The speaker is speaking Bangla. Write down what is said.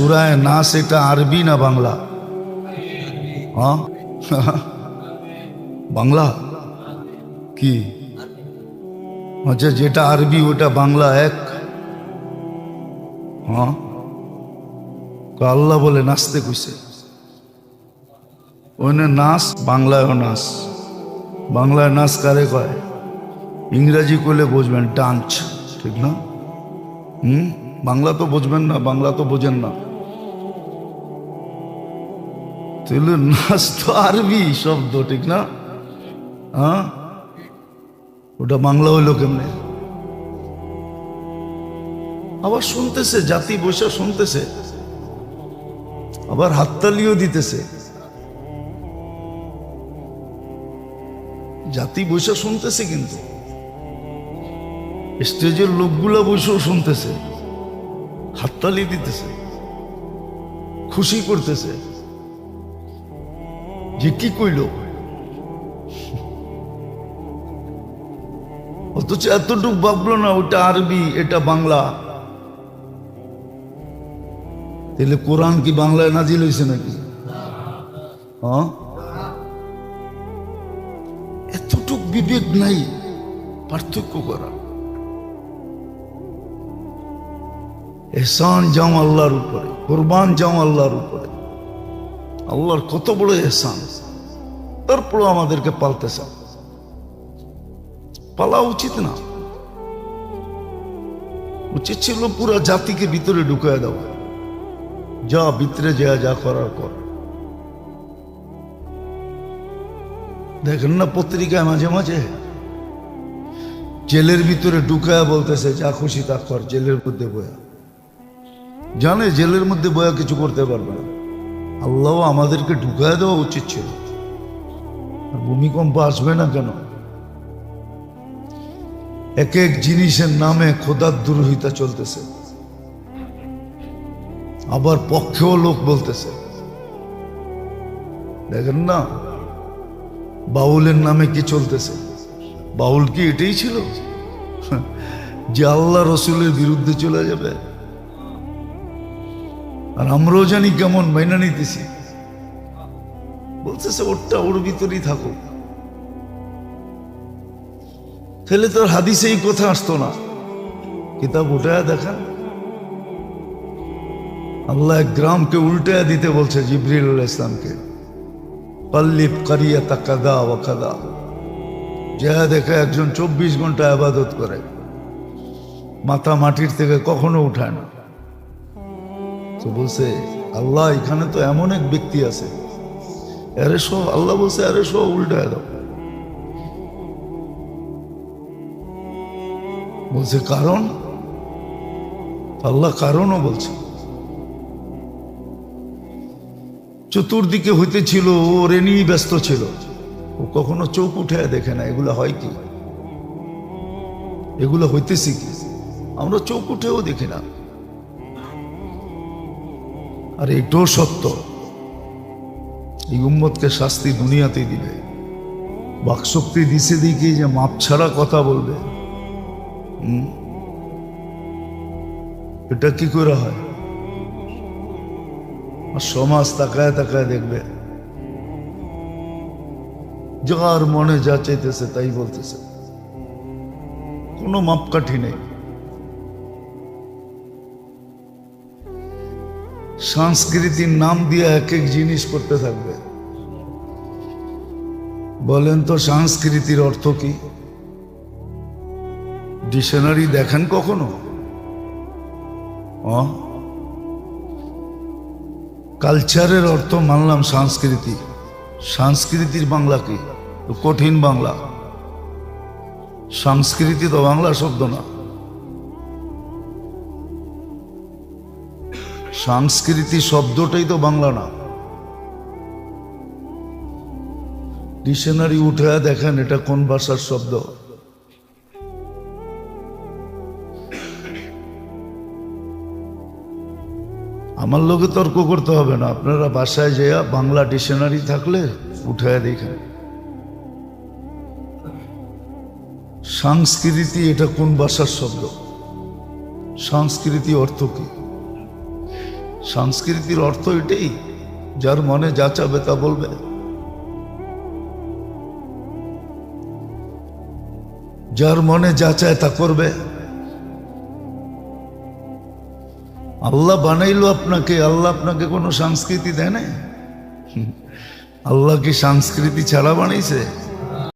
সুরায় নাস এটা আরবি না বাংলা? হ্যাঁ? বাংলা? কি? আচ্ছা যেটা আরবি, ওটা বাংলা এক। হ্যাঁ? আল্লাহ বলে নাচতে কইছে। ওখানে নাচ বাংলায়ও নাচ বাংলায় নাচ কারে কয়? ইংরাজি করলে বুঝবেন ডান্স ঠিক না? হুম? বাংলা তো বুঝবেন না, বাংলা তো বোঝেন না। তাহলে নাচ তো আরবি শব্দ, ঠিক না? হ্যাঁ? ওটা বাংলা হইল কেমনে? আবার শুনতেছে, জাতি বৈশা শুনতেছে, আবার হাততালিও দিতেছে। জাতি বৈশা শুনতেছে কিন্তু। স্টেজের লোকগুলা বসেও শুনতেছে, হাততালি দিতেছে, খুশি করতেছে। যে কি কইল? অথচ এতটুক ভাবলো না ওটা আরবি, এটা বাংলা। তাহলে কোরআন কি বাংলায় নাজিল হয়েছে নাকি? হ্যাঁ? এতটুক বিবেক নাই, পার্থক্য করা। এহসান যাও আল্লাহর উপরে, কোরবান যাও আল্লাহর উপরে। আল্লাহর কত বড় এহসান। তারপরও আমাদেরকে পালতে চাও পালা উচিত না। উচিত ছিল পুরো জাতিকে ভিতরে ঢুকায় দেওয়া যা ভিতরে যা যা করার কর। দেখেন না পত্রিকায় মাঝে মাঝে? জেলের ভিতরে ঢুকায়া বলতেছে, যা খুশি তা কর, জেলের মধ্যে বয়া। জানে জেলের মধ্যে বয়া কিছু করতে পারবে না। আল্লাহ আমাদেরকে ঢুকায় দেওয়া উচিত ছিল। আর ভূমিকম্প আসবে না কেন? এক এক জিনিসের নামে খোদার দুরোহিতা চলতেছে। আবার পক্ষেও লোক বলতেছে। দেখেন না, বাউলের নামে কি চলতেছে? বাউল কি এটাই ছিল? যে আল্লাহ রসুলের বিরুদ্ধে চলে যাবে? আর আমরাও জানি কেমন মাইনা নিতেছি। বলতেছে, ওরটা ওর ভিতরেই থাকুক। তাহলে তোর হাদিসে এই কথা আসতো না। কিতাব উঠায় দেখা আল্লাহ গ্রামকে উল্টায় দিতে বলছে জিবরিল ইসলামকে পল্লিপ কারিয়া তা কাদা ও কাদা। যা দেখে একজন চব্বিশ ঘণ্টা আবাদত করে। মাথা মাটির থেকে কখনো উঠায় না। তো বলছে, আল্লাহ, এখানে তো এমন এক ব্যক্তি আছে। আরে সব আল্লাহ বলছে, আরে সব উল্টায় দাও। বলছে, কারণ? আল্লাহ কারণও বলছে। চতুর্দিকে হইতেছিল, ও ওরে নিয়েই ব্যস্ত ছিল। ও কখনো চোখ উঠে দেখে না, এগুলো হয় কি? এগুলো হইতেছি কি? আমরা চোখ উঠেও দেখি না। আর এটাও সত্য। এই উম্মতকে শাস্তি দুনিয়াতেই দিবে। বাকশক্তি দিছে দিকে যে মাপ ছাড়া কথা বলবে? এটা কি করে হয়? আর সমাজ তাকায় তাকায় দেখবে। যার মনে যা চাইতেছে তাই বলতেছে। কোনো মাপকাঠি নেই। সংস্কৃতির নাম দিয়ে এক এক জিনিস করতে থাকবে। বলেন তো সংস্কৃতির অর্থ কি? ডিকশনারি দেখেন কখনো? কালচারের অর্থ মানলাম সংস্কৃতি। সংস্কৃতির বাংলা কি? কঠিন বাংলা। সংস্কৃতি তো বাংলা শব্দ না। সংস্কৃতি শব্দটাই তো বাংলা না। ডিকশনারি উঠে দেখেন এটা কোন ভাষার শব্দ। আমার লোকে তর্ক করতে হবে না, আপনারা বাসায় যেয়া বাংলা ডিকশনারি থাকলে উঠে দেখেন। সংস্কৃতি এটা কোন ভাষার শব্দ? সংস্কৃতি অর্থ কি? সংস্কৃতির অর্থ এটাই, যার মনে যা চাবে তা বলবে। যার মনে যা চায় তা করবে। আল্লাহ বানাইলো আপনাকে, আল্লাহ আপনাকে কোনো সংস্কৃতি দেয় না আল্লাহ কি সংস্কৃতি ছাড়া বানাইছে?